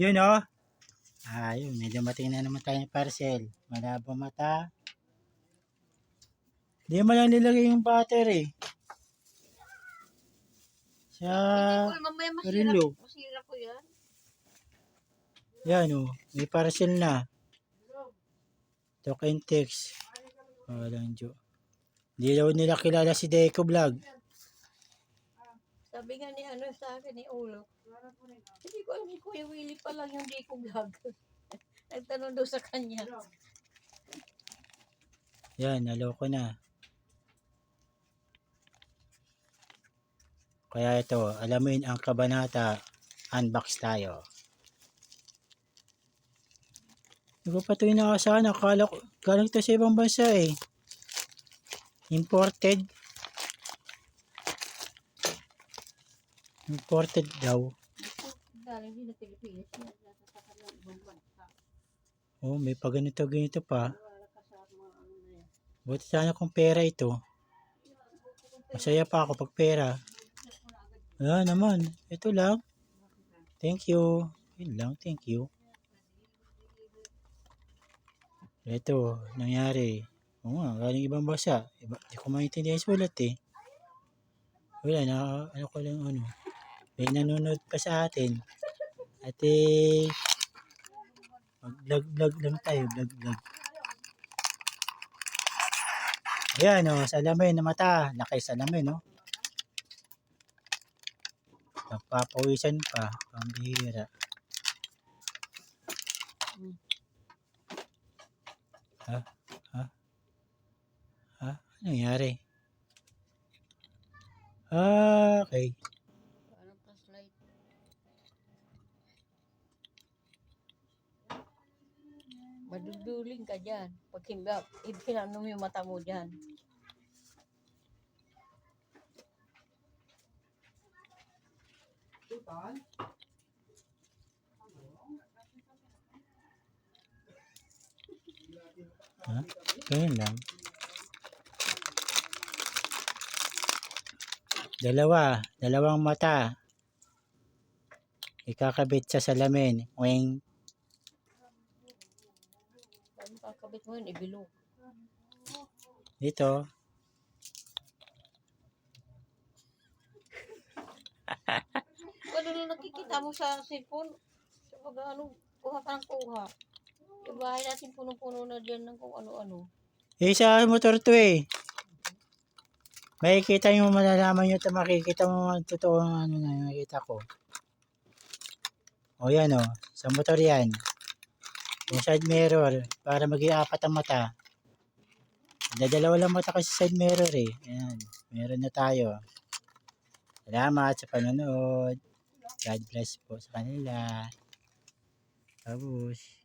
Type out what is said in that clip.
Yun oh. Ah, yun. May dumating na naman tayong parcel. Malabo mata. Hindi mo lang nilagay yung battery. Sa... Relo. masira ko yan. Yan oh. May parcel na. Talk and text. Walang jo. Hindi daw nila kilala si Deco Vlog. Sabi nga ni ano sa akin ni Ulo. Hindi ko alam si Kuya Willie pa lang yung di ko vlog. Nagtanong daw sa kanya. Yan, naloko na. Kaya ito, alamin ang kabanata. Unbox tayo. Hindi ko pa ito inaasahan. Akala ko, galing ito sa ibang bansa eh. Imported. Imported daw. Galing din na Pilipinas. Nagsasakan ng ibang bansa. Oh, may pa ganito ganito pa. Buti sana kung pera ito. Masaya pa ako pag pera. Wala naman. Ito lang. Thank you. Yun lang. Thank you. Ito, nangyari. Oo nga, galing ibang bansa. Iba, di ko maintindihan sulat eh. Wala na, ano ko lang ano. May nanonood pa sa atin. At eh, mag-vlog-vlog lang tayo, vlog-vlog. Ayan o, salamin na mata. Laki salamin, no? Nagpapawisan pa. Pambihira. Ha? Ha? Ha? Ano nangyari? Ah, okay. Maduduling ka dyan. Pag mo yung mata mo dyan. Ha? Ganyan lang. Dalawa. Dalawang mata. Ikakabit sa salamin. Wing. Kakabit mo yun? Ibilog. Dito. Ano na nakikita mo sa cellphone? Sa pag ano, kuha ka ng kuha. Yung bahay natin punong-puno na dyan ng kung ano-ano. Eh, sa motor to eh. Makikita nyo, malalaman nyo ito, makikita mo ang totoo ano na yung nakita ko. O yan o, sa motor yan. Yung side mirror, para maging apat ang mata. Dadalawa lang mata kasi side mirror eh. Ayan, meron na tayo. Salamat sa panonood. God bless po sa kanila. Tapos,